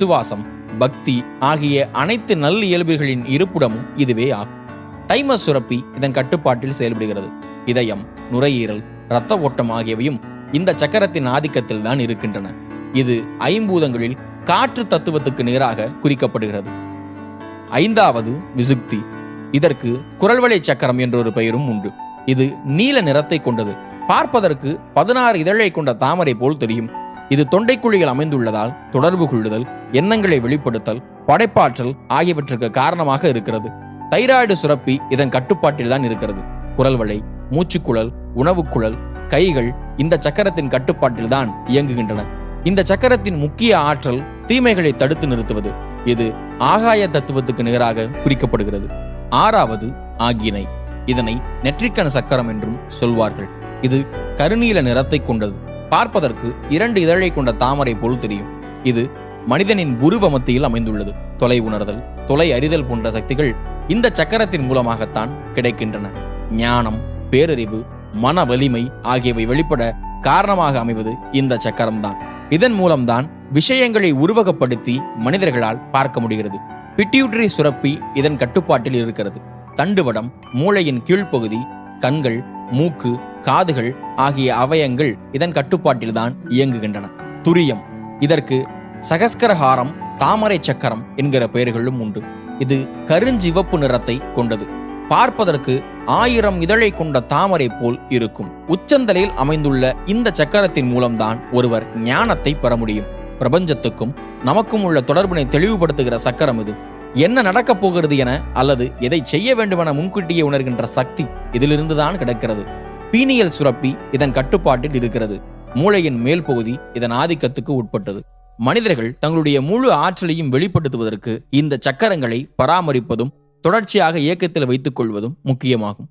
விசுவாசம் பக்தி ஆகிய அனைத்து நல்ல இயல்புகளின் இருப்பிடமும் இதுவே ஆகும். தைமஸ் சுரப்பி இதன் கட்டுப்பாட்டில் செயல்படுகிறது. இதயம் நுரையீரல் இரத்த ஓட்டம் ஆகியவையும் இந்த சக்கரத்தின் ஆதிக்கத்தில் தான் இருக்கின்றன. இது ஐம்பூதங்களில் காற்று தத்துவத்துக்கு நேராக குறிக்கப்படுகிறது. ஐந்தாவது விசுக்தி. இதற்கு குரல்வளை சக்கரம் என்றொரு பெயரும் உண்டு. இது நீல நிறத்தை கொண்டது. பார்ப்பதற்கு பதினாறு இதழை கொண்ட தாமரை போல் தெரியும். இது தொண்டைக்குழியில் அமைந்துள்ளதால் தொடர்பு கொள்ளுதல் எண்ணங்களை வெளிப்படுத்தல் படைப்பாற்றல் ஆகியவற்றுக்கு காரணமாக இருக்கிறது. தைராய்டு சுரப்பி இதன் கட்டுப்பாட்டில் தான் இருக்கிறது. குரல்வளை மூச்சுக்குழல் உணவுக்குழல் கைகள் இந்த சக்கரத்தின் கட்டுப்பாட்டில் தான் இயங்குகின்றன. இந்த சக்கரத்தின் முக்கிய ஆற்றல் தீமைகளை தடுத்து நிறுத்துவது. இது ஆகாய தத்துவத்துக்கு நிகராக குறிக்கப்படுகிறது. ஆறாவது ஆகினை இதனை நெற்றிக்கண சக்கரம் என்றும் சொல்வார்கள். இது கருநீல நிறத்தை கொண்டது. பார்ப்பதற்கு இரண்டு இதழை கொண்ட தாமரை போல் தெரியும். இது மனிதனின் உருவ மத்தியில் அமைந்துள்ளது. தொலை உணர்தல் தொலை அறிதல் போன்ற சக்திகள் இந்த சக்கரத்தின் மூலமாகத்தான் கிடைக்கின்றன. ஞானம் பேரறிவு மன வலிமை ஆகியவை வெளிப்பட காரணமாக அமைவது இந்த சக்கரம்தான். இதன் மூலம்தான் விஷயங்களை உருவகப்படுத்தி மனிதர்களால் பார்க்க முடிகிறது. பிட்டியூட்டரி சுரப்பி இதன் கட்டுப்பாட்டில் இருக்கிறது. தண்டுவடம் மூளையின் கீழ்ப்பகுதி கண்கள் மூக்கு காதுகள் ஆகிய அவயங்கள் இதன் கட்டுப்பாட்டில்தான் இயங்குகின்றன. துரியம். இதற்கு சகஸ்கரஹாரம் தாமரை சக்கரம் என்கிற பெயர்களும் உண்டு. இது கருஞ்சிவப்பு நிறத்தை கொண்டது. பார்ப்பதற்கு ஆயிரம் இதழை கொண்ட தாமரை போல் இருக்கும். உச்சந்தலையில் அமைந்துள்ள இந்த சக்கரத்தின் மூலம்தான் ஒருவர் ஞானத்தை பெற முடியும். பிரபஞ்சத்துக்கும் நமக்கும் உள்ள தொடர்பினை தெளிவுபடுத்துகிற சக்கரம் இது. என்ன நடக்கப் போகிறது என அல்லது எதை செய்ய வேண்டுமென முன்கூட்டியே உணர்கின்ற சக்தி இதிலிருந்துதான் கிடைக்கிறது. பீனியல் சுரப்பி இதன் கட்டுப்பாட்டில் இருக்கிறது. மூளையின் மேல் பகுதி இதன் ஆதிக்கத்துக்கு உட்பட்டது. மனிதர்கள் தங்களுடைய முழு ஆற்றலையும் வெளிப்படுத்துவதற்கு இந்த சக்கரங்களை பராமரிப்பதும் தொடர்ச்சியாக இயக்கத்தில் வைத்துக் கொள்வதும் முக்கியமாகும்.